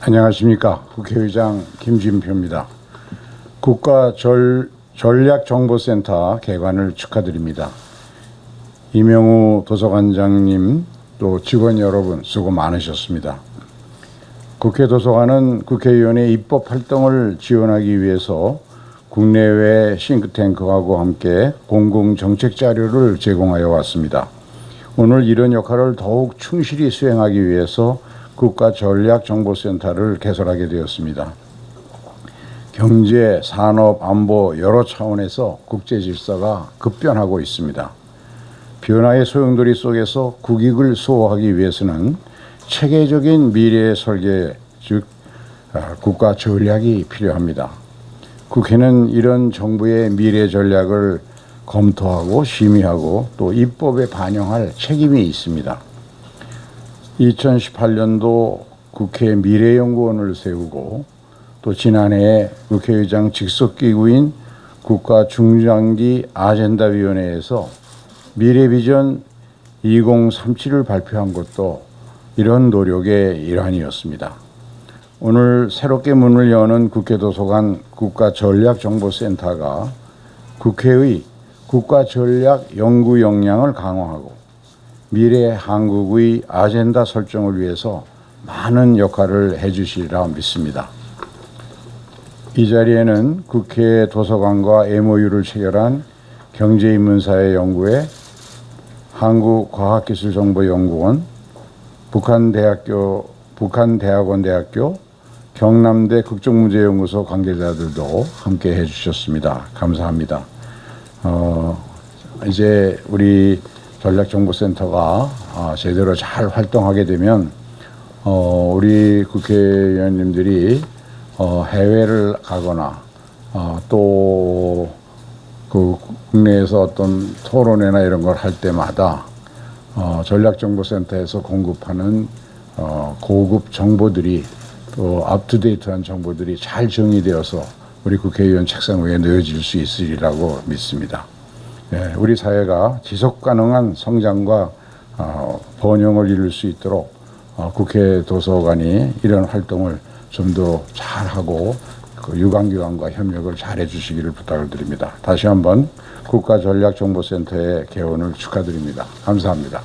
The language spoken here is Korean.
안녕하십니까 국회의장 김진표입니다. 국가 절, 전략정보센터 개관을 축하드립니다. 이명우 도서관장님 또 직원 여러분 수고 많으셨습니다. 국회 도서관은 국회의원의 입법 활동을 지원하기 위해서 국내외 싱크탱크하고 함께 공공 정책 자료를 제공하여 왔습니다. 오늘 이런 역할을 더욱 충실히 수행하기 위해서 국가전략정보센터를 개설하게 되었습니다. 경제, 산업, 안보 여러 차원에서 국제 질서가 급변하고 있습니다. 변화의 소용돌이 속에서 국익을 수호하기 위해서는 체계적인 미래 설계, 즉 아, 국가 전략이 필요합니다. 국회는 이런 정부의 미래 전략을 검토하고 심의하고 또 입법에 반영할 책임이 있습니다. 2018년도 국회 미래연구원을 세우고 또 지난해 국회의장 직속기구인 국가중장기 아젠다위원회에서 미래비전 2037을 발표한 것도 이런 노력의 일환이었습니다. 오늘 새롭게 문을 여는 국회도서관 국가전략정보센터가 국회의 국가전략 연구 역량을 강화하고 미래 한국의 아젠다 설정을 위해서 많은 역할을 해 주시리라 믿습니다. 이 자리에는 국회 도서관과 MOU를 체결한 경제인문사회 연구회, 한국과학기술정보연구원, 북한대학교, 북한대학원대학교, 경남대 국정문제연구소 관계자들도 함께 해주셨습니다. 감사합니다. 어, 이제 우리 전략정보센터가 아, 제대로 잘 활동하게 되면 어, 우리 국회의원님들이 어, 해외를 가거나 어, 또그 국내에서 어떤 토론회나 이런 걸 할 때마다 어, 전략정보센터에서 공급하는 어, 고급 정보들이 또 업투데이트한 정보들이 잘 정의되어서 우리 국회의원 책상 위에 놓여질 수 있으리라고 믿습니다. 예, 우리 사회가 지속 가능한 성장과 어, 번영을 이룰 수 있도록 어, 국회 도서관이 이런 활동을 좀 더 잘하고 그 유관기관과 협력을 잘 해 주시기를 부탁을 드립니다. 다시 한번 국가전략정보센터의 개원을 축하드립니다. 감사합니다.